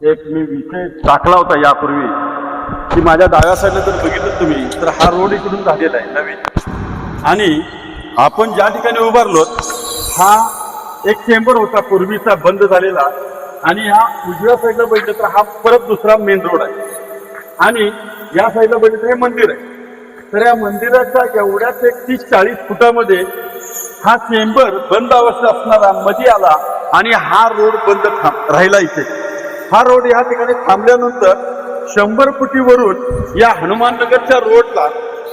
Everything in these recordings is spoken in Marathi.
एक मी विषय टाकला होता यापूर्वी. की माझ्या डाव्या साईडला जर बघितलं तुम्ही तर हा रोड इकडून झालेला आहे नवीन. आणि आपण ज्या ठिकाणी उभारलो हा एक चेंबर होता पूर्वीचा बंद झालेला. आणि हा उजव्या साईडला बघितलं तर हा परत दुसरा मेन रोड आहे. आणि या साईडला बघितलं हे मंदिर आहे. तर या मंदिराच्या एवढ्याच एक तीस चाळीस फुटामध्ये हा चेंबर बंद अवस्था असणारा मध्ये आला आणि हा रोड बंद थांब राहिला इथे. हा रोड या ठिकाणी थांबल्यानंतर शंभर फुटीवरून या हनुमाननगरच्या रोडला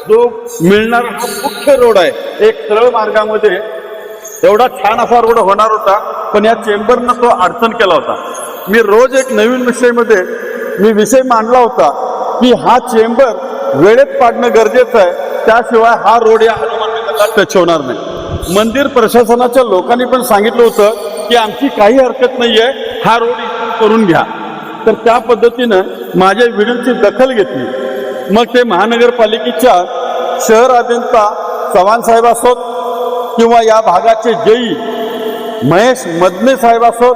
जो मिळणारा हा मुख्य रोड आहे एक सरळ मार्गामध्ये एवढा छान असा रोड होणार होता पण या चेंबरनं तो अडचण केला होता. मी रोज एक नवीन विषयमध्ये मी विषय मांडला होता की हा चेंबर वेळेत पाडणं गरजेचं आहे त्याशिवाय हा रोड या हनुमाननगरला टच होणार नाही. मंदिर प्रशासनाच्या लोकांनी पण सांगितलं होतं की आमची काही हरकत नाही आहे हा रोड करून घ्या. तर त्या पद्धतीनं माझ्या व्हिडिओची दखल घेतली. मग ते महानगरपालिकेच्या शहर अभियंता चव्हाण साहेब असोत किंवा या भागाचे जेई महेश मदने साहेब असोत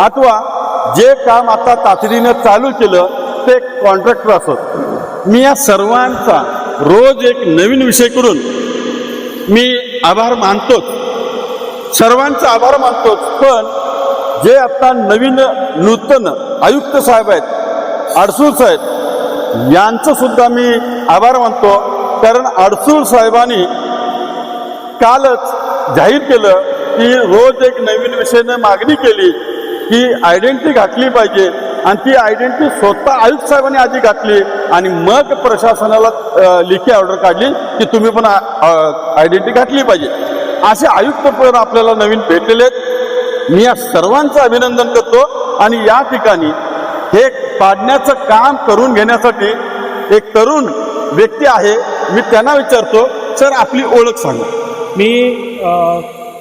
अथवा जे काम आता तातडीनं चालू केलं ते कॉन्ट्रॅक्टर असोत. मी या सर्वांचा रोज एक नवीन विषय करून मी आभार मानतोच. सर्वांचा आभार मानतोच पण जे आता नवीन नूतन आयुक्त साहेब आहेत अडसूळ साहेब यांचं सुद्धा मी आभार मानतो. कारण अडसूळ साहेबांनी कालच जाहीर केलं की रोज एक नवीन विषयाने मागणी केली की आयडेंटिटी घातली पाहिजे. आणि ती आयडेंटिटी स्वतः आयुक्त साहेबांनी आधी घातली आणि मग प्रशासनाला लिखी लेखी ऑर्डर काढली की तुम्ही पण आयडेंटिटी घातली पाहिजे. असे आयुक्त पण आपल्याला नवीन भेटलेले आहेत. मी या सर्वांचं अभिनंदन करतो आणि या ठिकाणी हे पाडण्याचं काम करून घेण्यासाठी एक तरुण व्यक्ती आहे मी त्यांना विचारतो सर आपली ओळख सांगा. मी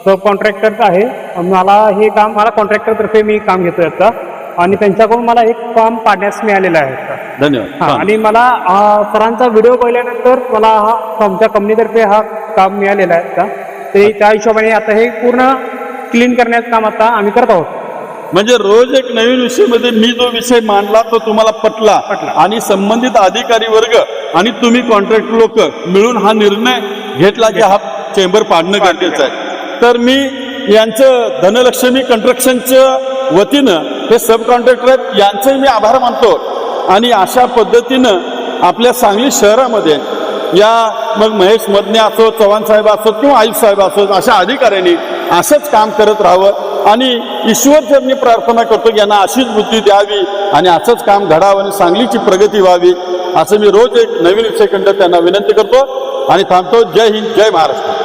सब कॉन्ट्रॅक्टर आहे. मला हे काम मला कॉन्ट्रॅक्टरतर्फे मी काम घेतोय आता. आणि त्यांच्याकडून मला एक काम पाडण्यास मिळालेलं आहे. धन्यवाद. हा. आणि मला सरांचा व्हिडिओ पाहिल्यानंतर मला हा आमच्या कंपनीतर्फे हा काम मिळालेला आहे आता. ते त्या हिशोबाने आता हे पूर्ण क्लीन करण्याचं काम आता आम्ही करत आहोत. म्हणजे रोज एक नवीन विषयमध्ये मी जो विषय मांडला तो तुम्हाला पटला. पटला. आणि संबंधित अधिकारी वर्ग आणि तुम्ही कॉन्ट्रॅक्ट लोक मिळून हा निर्णय घेतला की हा चेंबर पाडणं गरजेचं आहे. तर मी यांचं धनलक्ष्मी कंस्ट्रक्शनच्या वतीनं हे सब कॉन्ट्रॅक्टर आहेत यांचंही मी आभार मानतो. आणि अशा पद्धतीनं आपल्या सांगली शहरामध्ये या मग महेश मदने असो चव्हाण साहेब असोत किंवा आयुष साहेब असोत अशा अधिकाऱ्यांनी असंच काम करत राहावं. आणि ईश्वरचरणी प्रार्थना करतो की यांना अशीच बुद्धी द्यावी आणि असंच काम घडावं आणि सांगलीची प्रगती व्हावी असं मी रोज एक नवीन सेकंड त्यांना विनंती करतो. आणि थांबतो. जय हिंद जय महाराष्ट्र.